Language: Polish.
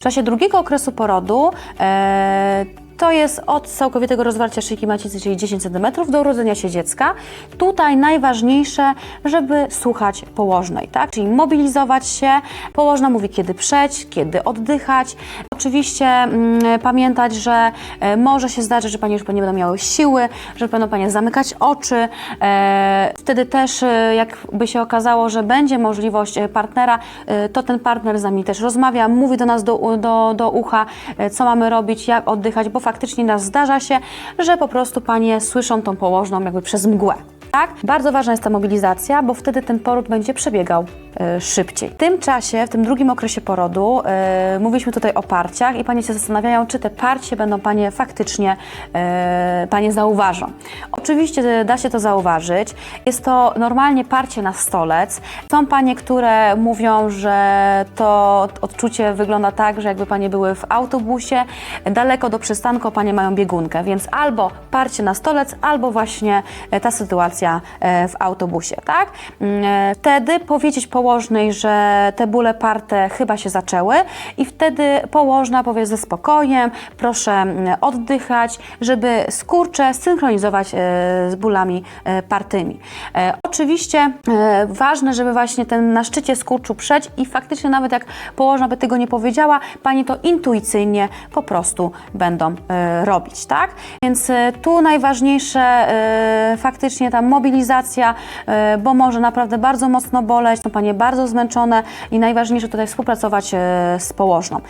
W czasie drugiego okresu porodu e, to jest od całkowitego rozwarcia szyjki macicy, czyli 10 cm, do urodzenia się dziecka. Tutaj najważniejsze, żeby słuchać położnej, tak? Czyli mobilizować się. Położna mówi, kiedy przeć, kiedy oddychać. Oczywiście mm, pamiętać, że e, może się zdarzyć, że Panie już nie będą miały siły, że będą Panie zamykać oczy. E, wtedy też, e, jakby się okazało, że będzie możliwość partnera, to ten partner z nami też rozmawia, mówi do nas do, do, do ucha, co mamy robić, jak oddychać, bo faktycznie nas zdarza się, że po prostu Panie słyszą tą położną jakby przez mgłę. Tak? Bardzo ważna jest ta mobilizacja, bo wtedy ten poród będzie przebiegał e, szybciej. W tym czasie, w tym drugim okresie porodu, e, mówiliśmy tutaj o parciach i panie się zastanawiają, czy te parcie będą panie faktycznie e, panie zauważą. Oczywiście da się to zauważyć. Jest to normalnie parcie na stolec. Są panie, które mówią, że to odczucie wygląda tak, że jakby panie były w autobusie, daleko do przystanku, panie mają biegunkę, więc albo parcie na stolec, albo właśnie ta sytuacja e, w autobusie, tak? Mm, e, Wtedy powiedzieć położnej, że te bóle parte chyba się zaczęły i wtedy położna powie ze spokojem, proszę mm, oddychać, żeby skurcze synchronizować e, z bólami partymi. Oczywiście ważne, żeby właśnie ten na szczycie skurczu przeć i faktycznie nawet jak położna by tego nie powiedziała, pani to intuicyjnie po prostu będą robić, tak? Więc tu najważniejsze faktycznie ta mobilizacja, e, bo może naprawdę bardzo mocno boleć, są panie bardzo zmęczone i najważniejsze tutaj współpracować e, z położną.